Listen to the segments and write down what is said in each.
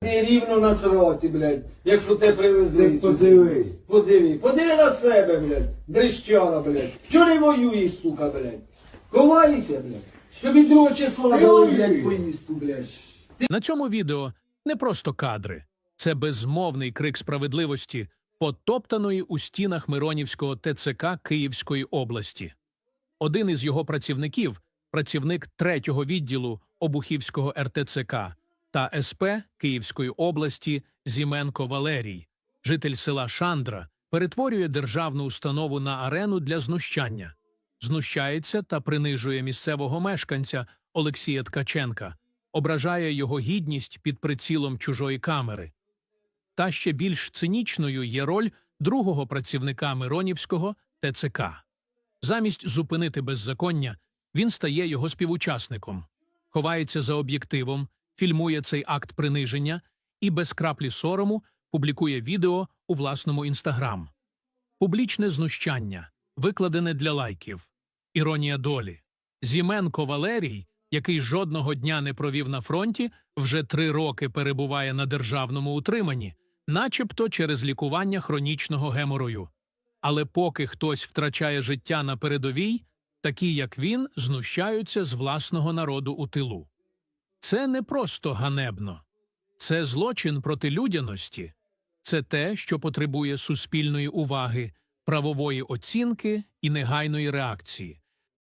Ти рівно на сроці, блядь, якщо те привезли. Ти подиви. Подиви, подиви на себе, блядь, дрищара, блядь. Чого не воюєш, сука, блядь? Ховайся, блядь. Тобі другого числа дали, блядь, поїздку, блядь. На цьому відео не просто кадри, це безмовний крик справедливості, потоптаної у стінах Миронівського ТЦК Київської області. Один із його працівників, працівник третього відділу Обухівського РТЦК та СП Київської області Зіменко Валерій, житель села Шандра, перетворює державну установу на арену для знущання, знущається та принижує місцевого мешканця Олексія Ткаченка, ображає його гідність під прицілом чужої камери. Та ще більш цинічною є роль другого працівника Миронівського ТЦК. Замість зупинити беззаконня, він стає його співучасником, ховається за об'єктивом, фільмує цей акт приниження і без краплі сорому публікує відео у власному інстаграм. Публічне знущання, викладене для лайків, іронія долі. Зіменко Валерій, який жодного дня не провів на фронті, вже три роки перебуває на державному утриманні, начебто через лікування хронічного геморою. Але поки хтось втрачає життя на передовій, такі як він знущаються з власного народу у тилу. Це не просто ганебно, це злочин проти людяності, це те, що потребує суспільної уваги, правової оцінки і негайної реакції.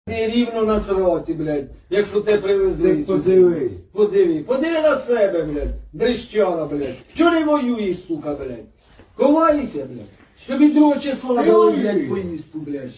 Ти рівно на сроці, блядь, якщо те привезли. Ти подиви. Подиви, подиви на себе, блядь, дрищара, блядь. Чого не воюєш, сука, блядь? Ховайся, блядь. Тобі другого числа дали, блядь, поїздку, блядь.